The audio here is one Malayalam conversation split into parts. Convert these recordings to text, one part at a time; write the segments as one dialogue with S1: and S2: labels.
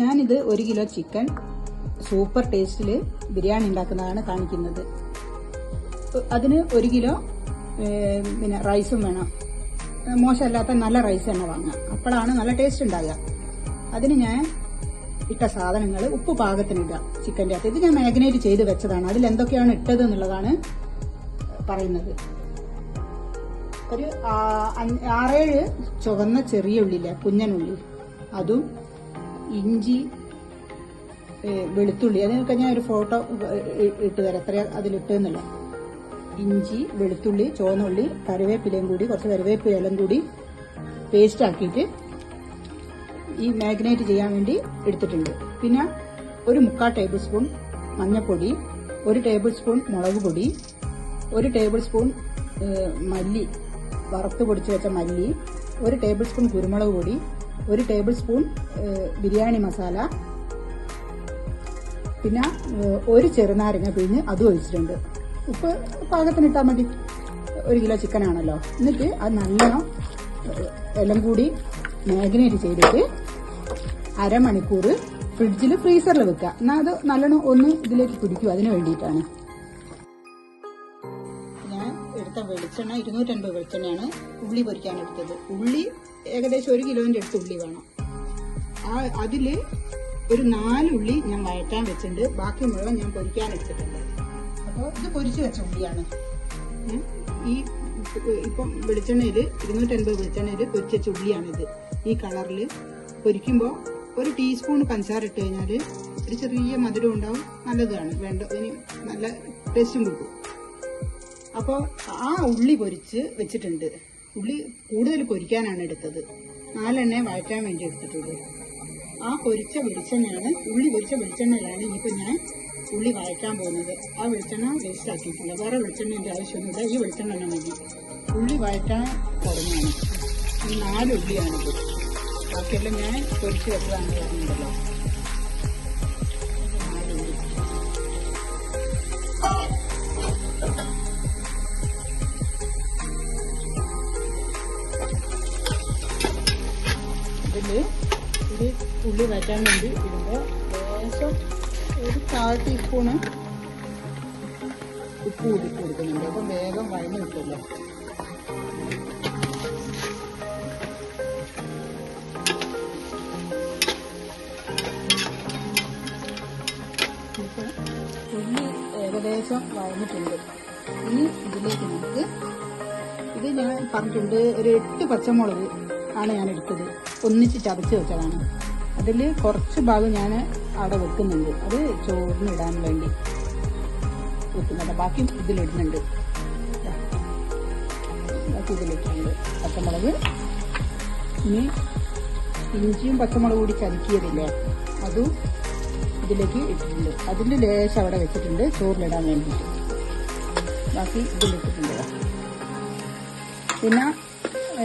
S1: ഞാനിത് ഒരു കിലോ ചിക്കൻ സൂപ്പർ ടേസ്റ്റിൽ ബിരിയാണി ഉണ്ടാക്കുന്നതാണ് കാണിക്കുന്നത്. അതിന് ഒരു കിലോ പിന്നെ റൈസും വേണം. മോശമല്ലാത്ത നല്ല റൈസ് തന്നെ വാങ്ങാം. അപ്പോഴാണ് നല്ല ടേസ്റ്റ് ഉണ്ടാകുക അതിന് ഞാൻ ഇട്ട സാധനങ്ങൾ ഉപ്പ് പാകത്തിനിടുക ചിക്കന്റെ അകത്ത്. ഇത് ഞാൻ മാഗ്നേറ്റ് ചെയ്ത് വെച്ചതാണ്. അതിൽ എന്തൊക്കെയാണ് ഇട്ടത് എന്നുള്ളതാണ് പറയുന്നത്. ഒരു ആറേഴ് ചുവന്ന ചെറിയ ഉള്ളില്ലേ കുഞ്ഞനുള്ളി. അതും ഇഞ്ചി വെളുത്തുള്ളി. അതിനൊക്കെ ഞാൻ ഒരു ഫോട്ടോ ഇട്ട് തരാം. എത്ര അതിലിട്ട് എന്നുള്ള ഇഞ്ചി വെളുത്തുള്ളി ചുവന്നുള്ളി കറിവേപ്പിലയും കൂടി കുറച്ച് കറിവേപ്പിലയും കൂടി പേസ്റ്റ് ആക്കിയിട്ട് ഈ മാഗ്നേറ്റ് ചെയ്യാൻ വേണ്ടി എടുത്തിട്ടുണ്ട്. പിന്നെ ഒരു മുക്കാൽ ടേബിൾ സ്പൂൺ മഞ്ഞൾപ്പൊടി ഒരു ടേബിൾ സ്പൂൺ മുളക് പൊടി ഒരു ടേബിൾ സ്പൂൺ മല്ലി വറുത്ത് പൊടിച്ച് വെച്ച മല്ലി ഒരു ടേബിൾ സ്പൂൺ കുരുമുളക് പൊടി ഒരു ടേബിൾ സ്പൂൺ ബിരിയാണി മസാല. പിന്നെ ഒരു ചെറുനാരങ്ങ പിഴിഞ്ഞ് അതും ഒഴിച്ചിട്ടുണ്ട്. ഉപ്പ് പാകത്തിന് ഇട്ടാൽ മതി. ഒരു കിലോ ചിക്കൻ ആണല്ലോ എന്നിട്ട് അത് നല്ലോണം എല്ലാം കൂടി മാഗ്നേറ്റ് ചെയ്തിട്ട് അരമണിക്കൂർ ഫ്രിഡ്ജിൽ ഫ്രീസറിൽ വെക്കുക. എന്നാൽ അത് നല്ലോണം ഒന്ന് ഇതിലേക്ക് പിടിക്കും അതിന് വേണ്ടിയിട്ടാണ്. ഞാൻ എടുത്ത വെളിച്ചെണ്ണ ഇരുന്നൂറ്റൻപത് വെളിച്ചെണ്ണയാണ് ഉള്ളി പൊരിക്കാൻ എടുത്തത്. ഉള്ളി ഏകദേശം ഒരു കിലോന്റെ അടുത്ത് ഉള്ളി വേണം. ആ അതിൽ ഒരു നാലുള്ളി ഞാൻ വഴറ്റാൻ വെച്ചിട്ടുണ്ട്. ബാക്കി മുഴുവൻ ഞാൻ പൊരിക്കാൻ എടുത്തിട്ടുണ്ട്. അപ്പോൾ ഇത് പൊരിച്ചു വെച്ച ഉള്ളിയാണ്. ഈ ഇപ്പം വെളിച്ചെണ്ണയിൽ ഇരുന്നൂറ്റൻപത് വെളിച്ചെണ്ണയിൽ പൊരിച്ച ഉള്ളിയാണിത്. ഈ കളറിൽ പൊരിക്കുമ്പോൾ ഒരു ടീസ്പൂൺ പഞ്ചസാര ഇട്ട് കഴിഞ്ഞാൽ ഒരു ചെറിയ മധുരം ഉണ്ടാവും. നല്ലതാണ്. വേണ്ട ഇനി നല്ല ടേസ്റ്റും കിട്ടും. അപ്പോൾ ആ ഉള്ളി പൊരിച്ച് വെച്ചിട്ടുണ്ട്. ഉള്ളി കൂടുതൽ പൊരിക്കാനാണ് എടുത്തത്. നാലെണ്ണയെ വഴറ്റാൻ വേണ്ടി എടുത്തിട്ടുള്ളത് ആ പൊരിച്ച വെളിച്ചെണ്ണയാണ് ഉള്ളി പൊരിച്ച വെളിച്ചെണ്ണയിലാണ് ഇനിയിപ്പോൾ ഞാൻ ഉള്ളി വഴറ്റാൻ പോകുന്നത്. ആ വെളിച്ചെണ്ണ വേസ്റ്റ് ആക്കിയിട്ടില്ല. വേറെ വെളിച്ചെണ്ണേന്റെ ആവശ്യമൊന്നുമില്ല. ഈ വെളിച്ചെണ്ണ മതി. ഉള്ളി വഴറ്റാൻ തുടങ്ങിയാണ് ഈ നാല് ഉള്ളിയാണിത്. ബാക്കിയെല്ലാം ഞാൻ പൊരിച്ച് വെച്ചതാണ് പറഞ്ഞിട്ടുണ്ടല്ലോ ഉള്ളി വറ്റാൻ വേണ്ടി ഇടുമ്പോൾ ലേശം ഒരു കാൽ ടീസ്പൂണ് ഉപ്പ് കൂടി കൊടുക്കുന്നുണ്ട്. അപ്പം വേഗം വഴഞ്ഞു കിട്ടുമല്ലോ. ഏകദേശം വഴഞ്ഞിട്ടുണ്ട് ഇനി ഇതിലേക്ക് നമുക്ക് ഇത് ഞാൻ പറഞ്ഞിട്ടുണ്ട് ഒരു എട്ട് പച്ചമുളക് ആണ് ഞാൻ എടുത്തത്. ഒന്നിച്ച് ചതച്ച് വെച്ചതാണ്. അതിൽ കുറച്ച് ഭാഗം ഞാൻ അവിടെ വെക്കുന്നുണ്ട്. അത് ചോറിനിടാൻ വേണ്ടി വെക്കുന്നുണ്ട്. ബാക്കി ഇതിലിടുന്നുണ്ട്. ബാക്കി ഇതിലിട്ടുണ്ട് പച്ചമുളക്. ഇനി ഇഞ്ചിയും പച്ചമുളക് കൂടി ചതുക്കിയതില്ലേ അതും ഇതിലേക്ക് ഇട്ടിട്ടുണ്ട്. അതിൽ ലേശം അവിടെ വെച്ചിട്ടുണ്ട് ചോറിലിടാൻ വേണ്ടി ബാക്കി ഇതിലിട്ടിട്ടുണ്ട്. പിന്നെ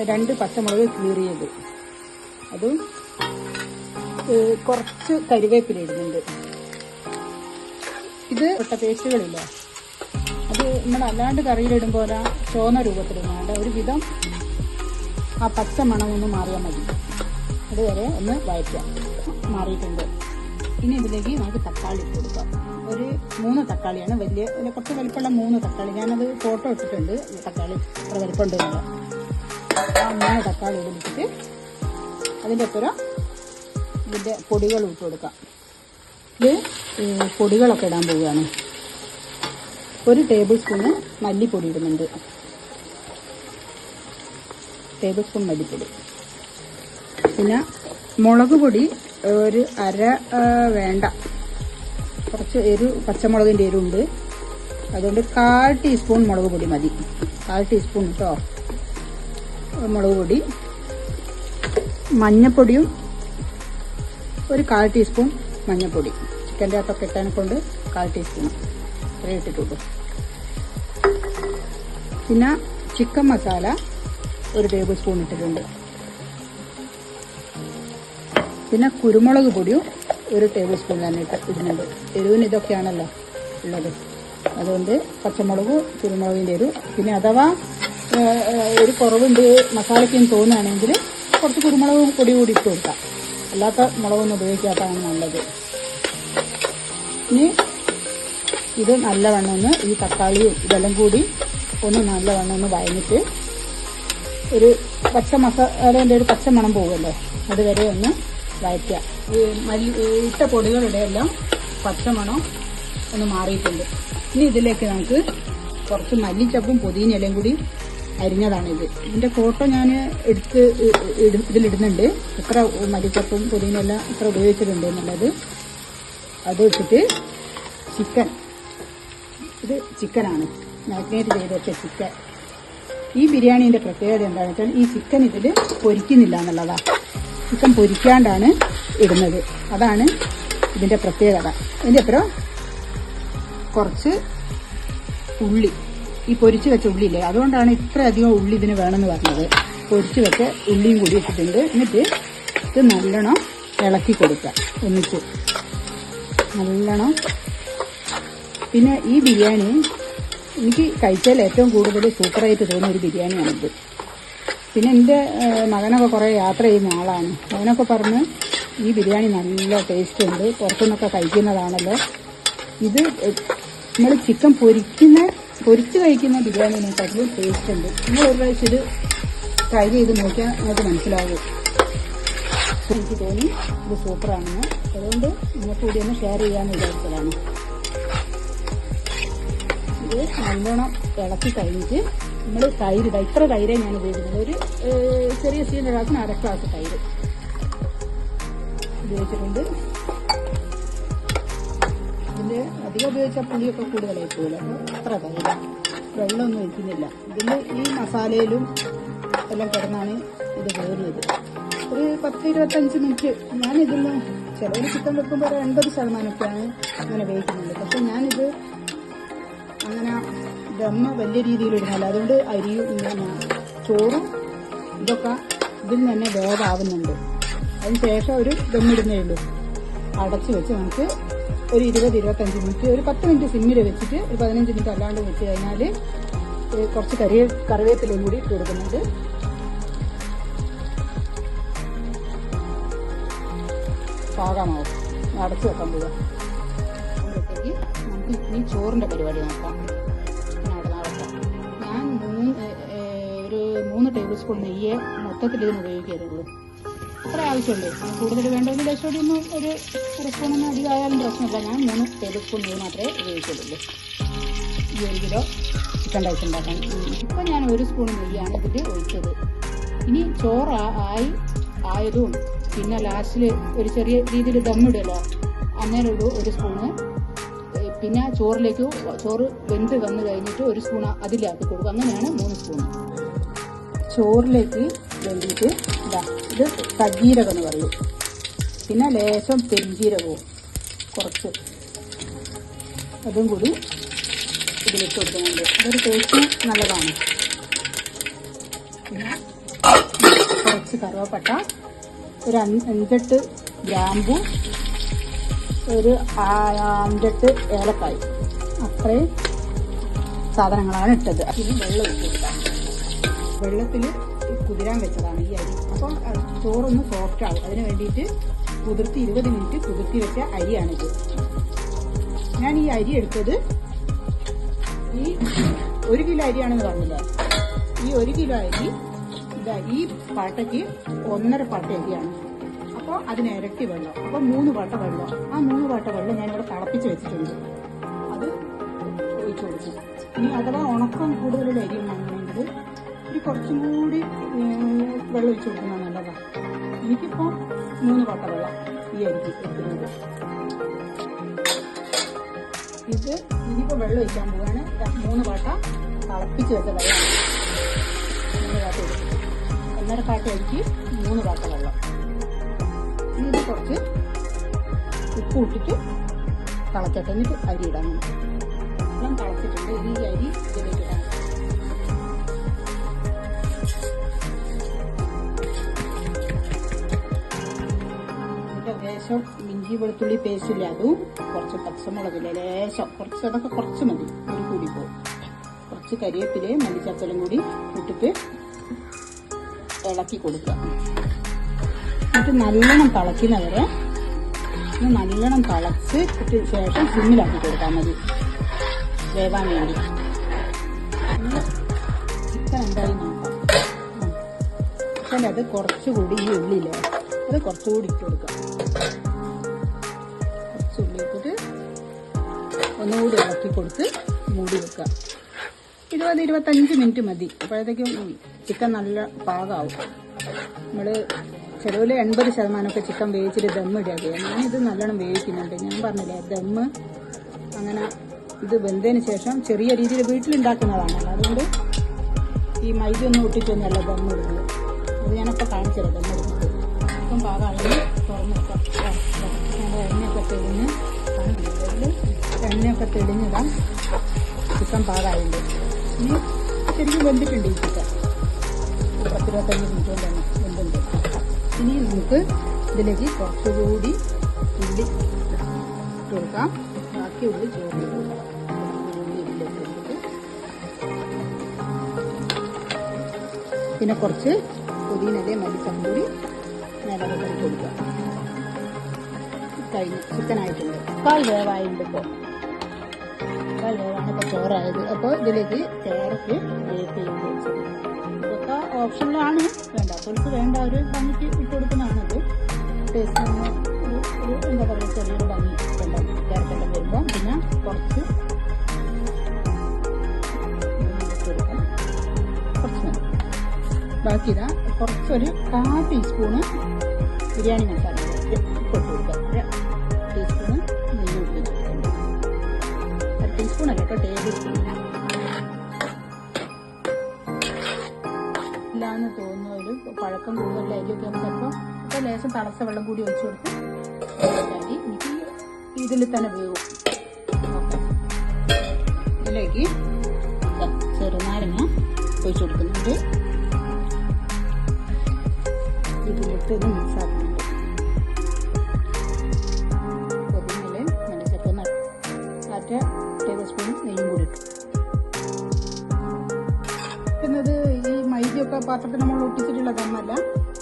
S1: രണ്ട് പച്ചമുളക് കീറിയത്. അതും കുറച്ച് കരിവേപ്പില ഇടുന്നുണ്ട്. ഇത് ഇട്ട പേസ്റ്റുകളില്ല. അത് നമ്മൾ അല്ലാണ്ട് കറിയിലിടുമ്പോൾ ഒരാ ചോന്ന രൂപത്തിലിടുന്നുണ്ട് ഒരു വിധം ആ പച്ച മണം ഒന്ന് മാറിയാൽ മതി. അതുവരെ ഒന്ന് വഴറ്റാം മാറിയിട്ടുണ്ട്. ഇനി ഇതിലേക്ക് നമുക്ക് തക്കാളി കൊടുക്കാം. ഒരു മൂന്ന് തക്കാളിയാണ് വലിയ കുറച്ച് വലിപ്പമുള്ള മൂന്ന് തക്കാളി. ഞാനത് ഫോട്ടോ ഇട്ടിട്ടുണ്ട്. തക്കാളി ഇത്ര വലിപ്പമുണ്ട് ആ മൂന്ന് തക്കാളി ഇതിലിട്ടിട്ട് അതിന്റെ ഒപ്പരം ഇതിന്റെ പൊടികൾ ഇട്ട് കൊടുക്കാം. ഇത് പൊടികളൊക്കെ ഇടാൻ പോവുകയാണ്. ഒരു ടേബിൾ സ്പൂണ് മല്ലിപ്പൊടി ഇടുന്നുണ്ട്. ടേബിൾ സ്പൂൺ മല്ലിപ്പൊടി. പിന്നെ മുളക് പൊടി ഒരു അര വേണ്ട. കുറച്ച് എരു പച്ചമുളകിന്റെ എരുണ്ട്. അതുകൊണ്ട് കാൽ ടീസ്പൂൺ മുളക് പൊടി മതി. കാൽ ടീസ്പൂൺ കേട്ടോ മുളക് പൊടി. മഞ്ഞപ്പൊടിയും ഒരു കാൽ ടീസ്പൂൺ മഞ്ഞപ്പൊടി ചിക്കന്റെ അകത്തൊക്കെ ഇട്ടാൻ കൊണ്ട് കാൽ ടീസ്പൂൺ. ഇത്രയും ഇട്ടിട്ടുള്ളൂ. പിന്നെ ചിക്കൻ മസാല ഒരു ടേബിൾ സ്പൂൺ ഇട്ടിട്ടുണ്ട്. പിന്നെ കുരുമുളക് പൊടിയും ഒരു ടേബിൾ സ്പൂൺ തന്നെ ഇട്ട് ഇടുന്നുണ്ട് എരിവിന് ഇതൊക്കെയാണല്ലോ ഉള്ളത്. അതുകൊണ്ട് പച്ചമുളകും കുരുമുളകിന്റെ എരിവ്. പിന്നെ അഥവാ ഒരു കുറവുണ്ട് മസാലയ്ക്ക് തോന്നുകയാണെങ്കിൽ കുറച്ച് കുരുമുളക് പൊടി കൂടി ഇട്ട് കൊടുക്കാം. അല്ലാത്ത മുളകൊന്നും ഉപയോഗിക്കാത്തതാണ് നല്ലത്. ഇനി ഇത് നല്ലവണ്ണം ഒന്ന് ഈ തക്കാളിയും ഇതെല്ലാം കൂടി ഒന്ന് നല്ലവണ്ണം ഒന്ന് വഴഞ്ഞിട്ട് ഒരു പച്ച മസാലേന്റെ ഒരു പച്ച മണം പോകുമല്ലോ അതുവരെ ഒന്ന് വഴറ്റുക. മല്ലി ഇട്ട പൊടികളുടെ എല്ലാം പച്ചമണം ഒന്ന് മാറിയിട്ടുണ്ട്. ഇനി ഇതിലേക്ക് നമുക്ക് കുറച്ച് മല്ലിച്ചപ്പും പുതിനയിലയും കൂടി അരിഞ്ഞതാണിത്. ഇതിന്റെ ഫോട്ടോ ഞാൻ എടുത്ത് ഇതിലിടുന്നുണ്ട്. എത്ര മല്ലിച്ചപ്പും പുതിനയെല്ലാം എത്ര ഉപയോഗിച്ചിട്ടുണ്ട് എന്നുള്ളത്. അത് വെച്ചിട്ട് ചിക്കൻ. ഇത് ചിക്കനാണ്. മാഗ്നേറ്റ് ചെയ്ത് വെച്ച ചിക്കൻ. ഈ ബിരിയാണിന്റെ പ്രത്യേകത എന്താണെന്ന് വെച്ചാൽ ഈ ചിക്കൻ ഇതിൽ പൊരിക്കുന്നില്ല എന്നുള്ളതാ. ചിക്കൻ പൊരിക്കാണ്ടാണ് ഇടുന്നത്. അതാണ് ഇതിന്റെ പ്രത്യേകത. അതിന്റെ അപ്പുറം കുറച്ച് ഉള്ളി. ഈ പൊരിച്ച് വെച്ച ഉള്ളിയില്ലേ അതുകൊണ്ടാണ് ഇത്രയധികം ഉള്ളി ഇതിന് വേണമെന്ന് പറഞ്ഞത്. പൊരിച്ച് വെച്ച ഉള്ളിയും കൂടി ഇട്ടിട്ടുണ്ട്. എന്നിട്ട് ഇത് നല്ലോണം ഇളക്കി കൊടുക്കുക. ഒന്നിച്ച് നല്ലോണം പിന്നെ ഈ ബിരിയാണി എനിക്ക് കഴിച്ചാൽ ഏറ്റവും കൂടുതൽ സൂപ്പറായിട്ട് തോന്നുന്ന ഒരു ബിരിയാണിയാണിത്. പിന്നെ എന്റെ മകനൊക്കെ കുറേ യാത്ര ചെയ്യുന്ന ആളാണ്. അവനൊക്കെ പറഞ്ഞ് ഈ ബിരിയാണി നല്ല ടേസ്റ്റ് ഉണ്ട്. പുറത്തുനിന്നൊക്കെ കഴിക്കുന്നതാണല്ലോ. ഇത് നമ്മൾ ചിക്കൻ പൊരിക്കുന്ന പൊരിച്ച് കഴിക്കുന്ന ബിരിയാണിനെക്കാട്ടിലും ടേസ്റ്റ് ഉണ്ട്. നിങ്ങൾ ഒരു പ്രാവശ്യം ഇത് ട്രൈ ചെയ്ത് നോക്കിയാൽ നിങ്ങൾക്ക് മനസ്സിലാവും. എനിക്ക് തോന്നി ഇത് സൂപ്പറാണെന്ന് അതുകൊണ്ട് നിങ്ങൾക്ക് കൂടി ഒന്ന് ഷെയർ ചെയ്യാമെന്ന് വിചാരിച്ചതാണ്. ഇത് നല്ലോണം ഇളക്കി കഴിഞ്ഞിട്ട് നമ്മൾ തൈര് ഇത്ര തൈരേ ഞാൻ ഉപയോഗിക്കുന്നത്. ഒരു ചെറിയ സ്റ്റീലിന്റെ അര ഗ്ലാസ് തൈര്. ഉപയോഗിച്ചിട്ടുണ്ട് ഇതിൽ അധികം ഉപയോഗിച്ചാൽ പുളിയൊക്കെ കൂടുതലായി അത്ര തൈര് വെള്ളമൊന്നും ഒഴിക്കുന്നില്ല. ഇതിൽ ഈ മസാലയിലും എല്ലാം കിടന്നാണ് ഇത് വേറുന്നത് ഒരു പത്ത് ഇരുപത്തഞ്ച് മിനിറ്റ് ഞാനിതിൽ ചിലവർ ചിക്കൻ വെക്കുമ്പോൾ ഒരു എൺപത് ശതമാനമൊക്കെയാണ് അങ്ങനെ ഉപയോഗിക്കുന്നത് പക്ഷെ ഞാനിത് അങ്ങനെ ദമ്മ വലിയ രീതിയിൽ ഇടുന്നില്ല. അതുകൊണ്ട് അരിയും ചോറും ഇതൊക്കെ ഇതിൽ തന്നെ വേവാവുന്നുണ്ട്. അതിന് ശേഷം ഒരു ദമ്മിടുന്നേ ഉള്ളൂ. അടച്ചു വെച്ച് നമുക്ക് ഒരു ഇരുപത് ഇരുപത്തഞ്ച് മിനിറ്റ് ഒരു പത്ത് മിനിറ്റ് സിമ്മിൽ വെച്ചിട്ട് ഒരു പതിനഞ്ച് മിനിറ്റ് അല്ലാണ്ട് വെച്ച് കഴിഞ്ഞാൽ കുറച്ച് കറി കറിവേപ്പിലയും കൂടി ഇട്ട് കൊടുക്കുന്നുണ്ട്. പാകമാവും. അടച്ചു വെക്കാൻ പോവുക അപ്പോഴത്തേക്ക് നമുക്ക് ഇനി ചോറിന്റെ പരിപാടി നോക്കാം. ഞാൻ മൂന്ന് ഒരു മൂന്ന് ടേബിൾ സ്പൂൺ നെയ്യേ മൊത്തത്തിൽ ഇതിന് ഉപയോഗിക്കാറുള്ളൂ. അത്ര ആവശ്യമുണ്ട്. കൂടുതൽ വേണ്ടെങ്കിൽ ലേശോടി ഒന്ന് ഒരു ഒരു അധികമായാലും പ്രശ്നമില്ല. ഞാൻ മൂന്ന് ടേബിൾ സ്പൂൺ നെയ്യ് മാത്രമേ ഉപയോഗിക്കുള്ളൂ. ഈ ഒരു കിലോ ചിക്കൻ റൈസ് ഉണ്ടാക്കാൻ. ഇപ്പം ഞാൻ ഒരു സ്പൂൺ നെയ്യാണ് ഇതിൽ ഒഴിച്ചത്. ഇനി ചോറ് ആയി ആയതും പിന്നെ ലാസ്റ്റിൽ ഒരു ചെറിയ രീതിയിൽ ദമ്മിടുമല്ലോ അന്നേരം ഒരു ഒരു സ്പൂണ് പിന്നെ ചോറിലേക്ക് ചോറ് വെന്ത് വന്നു കഴിഞ്ഞിട്ട് ഒരു സ്പൂൺ അതിലാക്കി കൊടുക്കും. അങ്ങനെയാണ് മൂന്ന് സ്പൂൺ. ചോറിലേക്ക് വേണ്ടിയിട്ട് ഇതാ ഇത് സജീരകം എന്ന് പറയും. പിന്നെ ലേശം പെരുംജീരകവും കുറച്ച് അതും കൂടി ഇതിലിട്ട് കൊടുക്കുന്നുണ്ട്. അതൊരു ടേസ്റ്റ് നല്ലതാണ്. പിന്നെ കുറച്ച് കറുവപ്പട്ട ഒരു അഞ്ച് അഞ്ചെട്ട് ഗ്രാമ്പു ഒരു അഞ്ചെട്ട് ഏലക്കായ്. അത്രയും സാധനങ്ങളാണ് ഇട്ടത്. അതിന് വെള്ളം ഇട്ട് കൊടുക്കാം. വെള്ളത്തിൽ കുതിരാൻ വെച്ചതാണ് ഈ അരി. അപ്പം ചോറൊന്ന് സോഫ്റ്റ് ആവും അതിന് വേണ്ടിയിട്ട് കുതിർത്തി ഇരുപത് മിനിറ്റ് കുതിർത്തി വെച്ച അരിയാണിത്. ഞാൻ ഈ അരി എടുത്തത് ഈ ഒരു കിലോ അരിയാണെന്ന് പറഞ്ഞില്ലേ? ഈ ഒരു കിലോ അരി ഇതാ ഈ പാട്ടയ്ക്ക് ഒന്നര പാട്ട അരിയാണ്. അപ്പോൾ അതിന് ഇരട്ടി വെള്ളം. അപ്പോൾ മൂന്ന് പാട്ട വെള്ളം. ആ മൂന്ന് പാട്ട വെള്ളം ഞാനിവിടെ തിളപ്പിച്ച് വെച്ചിട്ടുണ്ട്. അത് ഒഴിച്ചു കൊടുക്കും. ഇനി അഥവാ ഉണക്കം കൂടുതലുള്ള അരി ഒരു കുറച്ചും കൂടി വെള്ളം ഒഴിച്ച് കൊടുക്കുന്നത് നല്ലതാണ് എനിക്കിപ്പോൾ മൂന്ന് പാട്ട വെള്ളം ഈ അരിക്ക് എടുക്കുന്നത് ഇത് ഇനിയിപ്പോൾ വെള്ളം ഒഴിക്കാൻ പോവാണ്. മൂന്ന് പാട്ട തിളപ്പിച്ച് വെച്ച വെള്ളമാണ് മൂന്ന് പാട്ട ഒഴിക്കും ഒന്നര പാട്ട അരിക്ക് മൂന്ന് പാട്ട വെള്ളം. ഇത് കുറച്ച് ഉപ്പ് ഇട്ടിട്ട് തിളക്കട്ടെ. എന്നിട്ട് അരി ഇടാൻ വെള്ളം തിളച്ചിട്ടുണ്ട്. ഇനി ഈ അരി ലേശം ഇഞ്ചി വെളുത്തുള്ളി പേസ്റ്റ് ഇല്ല അതും കുറച്ച് പച്ചമുളകില്ല ലേശം കുറച്ച് അതൊക്കെ കുറച്ച് മതി. ഒരു കൂടി പോകും കുറച്ച് കരിവേപ്പിലയും മല്ലിച്ചപ്പലും കൂടി ഇട്ടിട്ട് ഇളക്കി കൊടുക്കുക. എന്നിട്ട് നല്ലോണം തിളയ്ക്കുന്ന വരെ നല്ലോണം തിളച്ച് ഇട്ട് ശേഷം സിമ്മിലാക്കി കൊടുത്താൽ മതി. വേവാൻ വേണ്ടി. ചിക്കൻ എന്തായാലും നോക്കാം. ചിക്കൻ അത് കുറച്ചുകൂടി ഈ ഉള്ളിലോ അത് കുറച്ചുകൂടി ഇട്ട് കൊടുക്കാം. ഉള്ളി ഒന്നുകൂടി ഇളക്കി കൊടുത്ത് മൂടി വെക്കാം ഇരുപത് ഇരുപത്തഞ്ച് മിനിറ്റ് മതി. അപ്പോഴത്തേക്കും ചിക്കൻ നല്ല പാകമാവും. നമ്മൾ ചിലവിൽ എൺപത് ശതമാനമൊക്കെ ചിക്കൻ വേവിച്ചിട്ട് ദമ്മ് ഇടുക ഞാനിത് നല്ലോണം വേവിക്കുന്നുണ്ട്. ഞാൻ പറഞ്ഞില്ലേ ദമ്മ് അങ്ങനെ ഇത് വെന്തതിന് ശേഷം ചെറിയ രീതിയിൽ വീട്ടിലുണ്ടാക്കുന്നതാണല്ലോ അതുകൊണ്ട് ഈ മൈദ ഒന്നും ഒട്ടിച്ചൊന്നുമല്ല ദമ്മ് ഇടുന്നത്. അത് ഞാനപ്പോൾ കാണിച്ചല്ലോ ദമ്മ് ഇടുന്നത്. കാണുന്നില്ല എണ്ണയൊക്കെ തെളിഞ്ഞതാ. ചിക്കൻ പാകമായിട്ടുണ്ട് ഇനി ശരിക്കും വെന്തിട്ടുണ്ട് ഈ ചിക്കൻ പത്തിരുപത്തഞ്ച് മിനിറ്റ് വെന്തുണ്ട്. ഇനി നമുക്ക് ഇതിലേക്ക് കുറച്ചുകൂടി ഉള്ളി കൊടുക്കാം. ബാക്കി ഉള്ളി ചോറ് പിന്നെ കുറച്ച് പുതിയ നല്ല കൂടി നിലവിൽ കൊടുക്കാം. കഴിഞ്ഞു ചിക്കനായിട്ടുണ്ട് കാൽ വേവായിട്ടുണ്ട് ഇപ്പോൾ കാൽ വേവാണ് ഇപ്പോൾ ചോറായത്. അപ്പോൾ ഇതിലേക്ക് ചേർത്ത് വേപ്പ് ഇതൊക്കെ ഓപ്ഷനിലാണ്. വേണ്ട. പുളിക്ക് വേണ്ട ഒരു ഭംഗിക്ക് ഇട്ട് കൊടുക്കുന്നതാണ് അത് ടേസ്റ്റ് എന്താ പറയുക ചെറിയൊരു ഭംഗി ചേർക്കേണ്ടത് വരുമ്പോൾ പിന്നെ കുറച്ച് ബാക്കി ഇതാ കുറച്ചൊരു കാ ടീസ്പൂണ് ബിരിയാണി മസാല ഇട്ട് കൊടുക്കാം അല്ല കേട്ടോ ടേബിൾ സ്പൂൺ ഇല്ലാന്ന് തോന്നുന്ന ഒരു പഴക്കം നമുക്ക് ചിലപ്പോൾ ഇപ്പോൾ ലേശം തളച്ച വെള്ളം കൂടി ഒഴിച്ചു കൊടുത്ത് എനിക്ക് ഇതിൽ തന്നെ വേവും. ഇതിലേക്ക് ചെറുനാരങ്ങ ഒഴിച്ചു കൊടുക്കുന്നുണ്ട്. ഇതിലിട്ട് ഇത് മിക്സ് പാത്രത്തിൽ നമ്മൾ ഒട്ടിച്ചിട്ടുള്ള ദമ്മല്ല.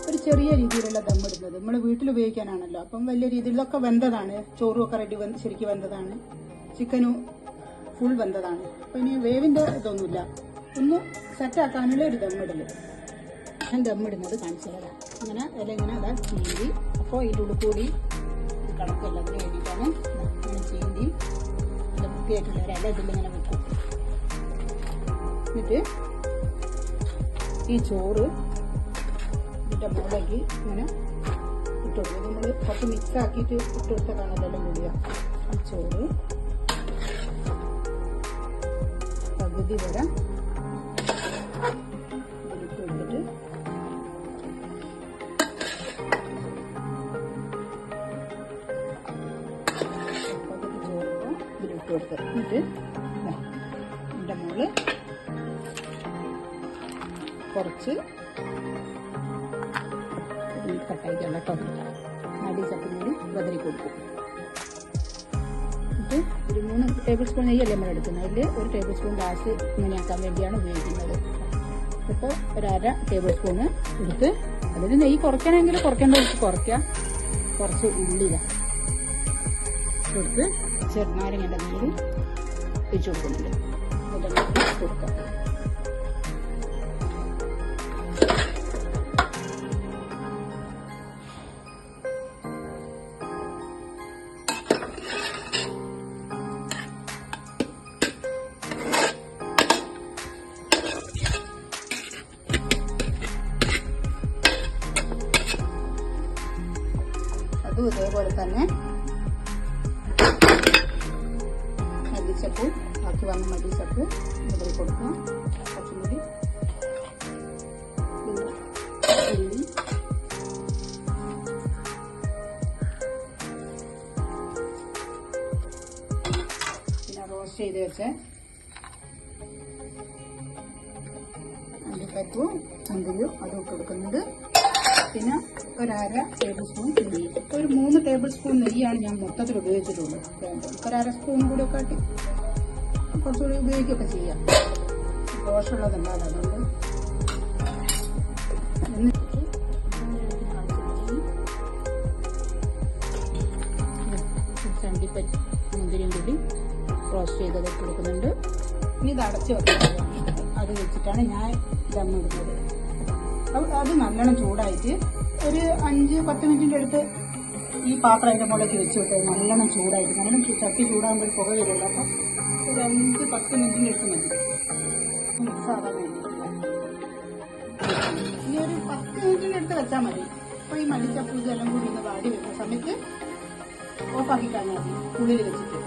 S1: ഒരു ചെറിയ രീതിയിലുള്ള ദം ഇടുന്നത്. നമ്മൾ വീട്ടിൽ ഉപയോഗിക്കാനാണല്ലോ. അപ്പം വലിയ രീതിയിലൊക്കെ വെന്തതാണ്. ചോറും ഒക്കെ റെഡി വെന്ത് ശരിക്കും വെന്തതാണ്. ചിക്കനും ഫുൾ വെന്തതാണ്. അപ്പം ഇനി വേവിന്റെ ഇതൊന്നുമില്ല. ഒന്ന് സെറ്റാക്കാനുള്ള ഒരു ദമ്മിടൽ ഞാൻ ദമ്മിടുന്നത് തരാം. ഇങ്ങനെ ഇല ഇങ്ങനെ അതാ ചീന്തി. അപ്പോൾ ഇതിലൂടെ കൂടി കണക്കെല്ലാം അതിന് വേണ്ടിയിട്ടാണ് ഇങ്ങനെ ചീന്തി. വൃത്തിയായിട്ടുള്ള ഒരു ഇല ഇതിലിങ്ങനെ വെക്കും. എന്നിട്ട് ഈ ചോറ് ഇതിന്റെ മുകളിലേക്ക് ഇങ്ങനെ ഇട്ടുള്ളൂ നമ്മൾ കുറച്ച് മിക്സ് ആക്കിയിട്ട് ഇട്ട് കാണാതെല്ലാം കൂടിയ. ഈ ചോറ് പകുതി വരെ ഇതിലിട്ട് കൊടുത്തിട്ട് പകുതി ചോറ് ഇതിലിട്ട് എന്നിട്ട് ഇതിന്റെ മുകളിൽ കുറച്ച് ഈ കട്ടായിക്കല്ല ടൊമാറ്റോ നടി ചപ്പും കൂടി ബദരി കൊടുക്കും. എന്നിട്ട് ഒരു മൂന്ന് ടേബിൾ സ്പൂൺ നെയ്യല്ലേ നമ്മൾ എടുക്കുന്നത്? അതിൽ ഒരു ടേബിൾ സ്പൂൺ ഗ്ലാസ് ഇങ്ങനെയാക്കാൻ വേണ്ടിയാണ് ഉപയോഗിക്കുന്നത്. ഇപ്പോൾ ഒരര ടേബിൾ സ്പൂണ് എടുത്ത് അതിൽ നെയ്യ് കുറയ്ക്കണമെങ്കിൽ കുറയ്ക്കേണ്ടവർക്ക് കുറയ്ക്കാം. കുറച്ച് ഉള്ളില കൊടുത്ത് ചെറുനാരങ്ങന്റെ നീര് ഒഴിച്ചു കൊടുക്കുന്നുണ്ട്. കൊടുക്കാം. അതും ഇതേപോലെ തന്നെ മല്ലിച്ചപ്പ് ബാക്കി വന്ന മല്ലിച്ചപ്പ് ഇതിൽ കൊടുക്കാം. പിന്നെ ഉള്ളി. പിന്നെ റോസ്റ്റ് ചെയ്ത് വെച്ച അണ്ടിപ്പരിപ്പും മുന്തിരിയും അതും ഇട്ട് കൊടുക്കുന്നുണ്ട് പിന്നെ ഒരര ടേബിൾ സ്പൂൺ നെയ്യ്. ഒരു മൂന്ന് ടേബിൾ സ്പൂൺ നെയ്യാണ് ഞാൻ മൊത്തത്തിൽ ഉപയോഗിച്ചിട്ടുള്ളത്. ഒരര സ്പൂൺ കൂടെ ഒക്കെ കുറച്ചുകൂടി ഉപയോഗിക്കുകയൊക്കെ ചെയ്യാം. ദോഷമുള്ളതല്ല അതുകൊണ്ട് ചണ്ടിപ്പറ്റി മുന്തിരിയും കൂടി റോസ്റ്റ് ചെയ്തത് കൊടുക്കുന്നുണ്ട് ഇനി ഇത് അടച്ചു വെക്കുന്നത് അത് വെച്ചിട്ടാണ് ഞാൻ ദമ്മ ഇടുന്നത്. അത് അത് നല്ലോണം ചൂടായിട്ട് ഒരു അഞ്ച് പത്ത് മിനിറ്റിന്റെ അടുത്ത് ഈ പാത്രം അതിന്റെ മുകളിലേക്ക് വെച്ച് വിട്ടത് നല്ലോണം ചൂടായിട്ട്. നല്ലോണം ചട്ടി ചൂടാകുമ്പോൾ പുക വരുള്ളൂ അപ്പം ഒരു അഞ്ച് പത്ത് മിനിറ്റിന്റെ അടുത്ത് മതി. മിക്സ് ആവാൻ വേണ്ടിയിട്ടുള്ള ഇനി ഒരു പത്ത് മിനിറ്റിന്റെ അടുത്ത് വെച്ചാൽ മതി. അപ്പോൾ ഈ മല്ലിച്ചപ്പൂജ എല്ലാം കൂടി ഒന്ന് വാടി വരുന്ന സമയത്ത് ഓഫാക്കി കഴിഞ്ഞാൽ മതി. ഉള്ളിൽ വെച്ചിട്ട്.